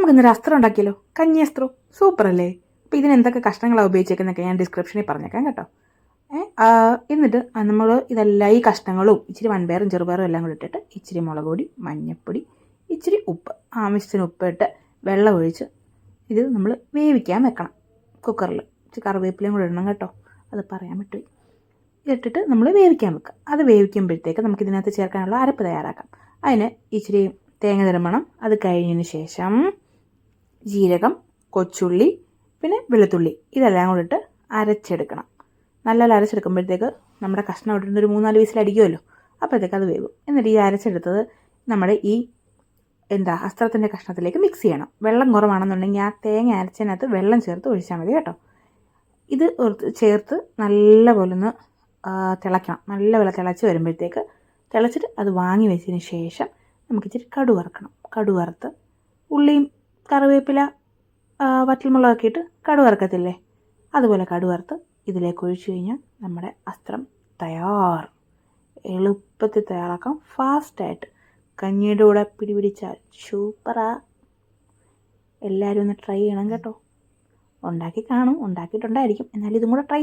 നമുക്ക് ഇന്നൊരു അസ്ത്രം ഉണ്ടാക്കിയല്ലോ. കഞ്ഞിയസ്ത്രം സൂപ്പർ അല്ലേ അപ്പോൾ ഇതിന് എന്തൊക്കെ കഷ്ണങ്ങളാണ് ഉപയോഗിച്ചേക്കുന്നൊക്കെ ഞാൻ ഡിസ്ക്രിപ്ഷനിൽ പറഞ്ഞേക്കാം കേട്ടോ. എന്നിട്ട് നമ്മൾ ഇതെല്ലാം ഈ കഷ്ണങ്ങളും ഇച്ചിരി വൻപയറും ചെറുപയറും എല്ലാം കൂടി ഇട്ടിട്ട് ഇച്ചിരി മുളക് പൊടി മഞ്ഞൾപ്പൊടി ഇച്ചിരി ഉപ്പ്. ആവശ്യത്തിന് ഉപ്പിട്ട് വെള്ളം ഒഴിച്ച് ഇത് നമ്മൾ വേവിക്കാൻ വെക്കണം കുക്കറിൽ ഇച്ചിരി കറിവേപ്പിലയും കൂടെ ഇടണം കേട്ടോ. അത് പറയാൻ പറ്റും ഇതിട്ടിട്ട് നമ്മൾ വേവിക്കാൻ വെക്കുക. അത് വേവിക്കുമ്പോഴത്തേക്ക് നമുക്ക് ഇതിനകത്ത് ചേർക്കാനുള്ള അരപ്പ് തയ്യാറാക്കാം. അതിന് ഇച്ചിരി തേങ്ങ തിരുമണം അത് കഴിഞ്ഞതിന് ശേഷം ജീരകം കൊച്ചുള്ളി പിന്നെ വെളുത്തുള്ളി. ഇതെല്ലാം കൂടെ ഇട്ട് അരച്ചെടുക്കണം. നല്ല അരച്ചെടുക്കുമ്പോഴത്തേക്ക് നമ്മുടെ കഷ്ണം ഇട്ടിട്ട് ഒരു മൂന്നാൽ വീസിൽ അടിക്കുമല്ലോ. അപ്പോഴത്തേക്ക് അത് വേവും. എന്നിട്ട് ഈ അരച്ചെടുത്തത് നമ്മുടെ ഈ എന്താ അസ്ത്രത്തിന്റെ കഷ്ണത്തിലേക്ക് മിക്സ് ചെയ്യണം. വെള്ളം കുറവാണെന്നുണ്ടെങ്കിൽ ആ തേങ്ങ അരച്ചതിനകത്ത് വെള്ളം ചേർത്ത് ഒഴിച്ചാൽ മതി കേട്ടോ. ഇത് ചേർത്ത് നല്ലപോലെ ഒന്ന് തിളയ്ക്കണം. നല്ലപോലെ തിളച്ച് വരുമ്പോഴത്തേക്ക് തിളച്ചിട്ട് അത് വാങ്ങി വെച്ചതിന് ശേഷം നമുക്ക് ഇച്ചിരി കടു കടുവറുത്ത് കടു വറുത്ത് ഉള്ളിയും കറിവേപ്പില വറ്റൽമുളകൊക്കെ ഇട്ട് കടു വറുക്കത്തില്ലേ അതുപോലെ കടു വറുത്ത് ഇതിലേക്ക് ഒഴിച്ചു കഴിഞ്ഞാൽ നമ്മുടെ അസ്ത്രം തയ്യാർ. എളുപ്പത്തിൽ തയ്യാറാക്കാം. ഫാസ്റ്റായിട്ട്. കഞ്ഞിയുടെ കൂടെ പിടിപിടിച്ചാൽ സൂപ്പറാ. എല്ലാവരും ഒന്ന് ട്രൈ ചെയ്യണം കേട്ടോ. ഉണ്ടാക്കി കാണും. ഉണ്ടാക്കിയിട്ടുണ്ടായിരിക്കും. എന്നാലും ഇതും കൂടെ ട്രൈ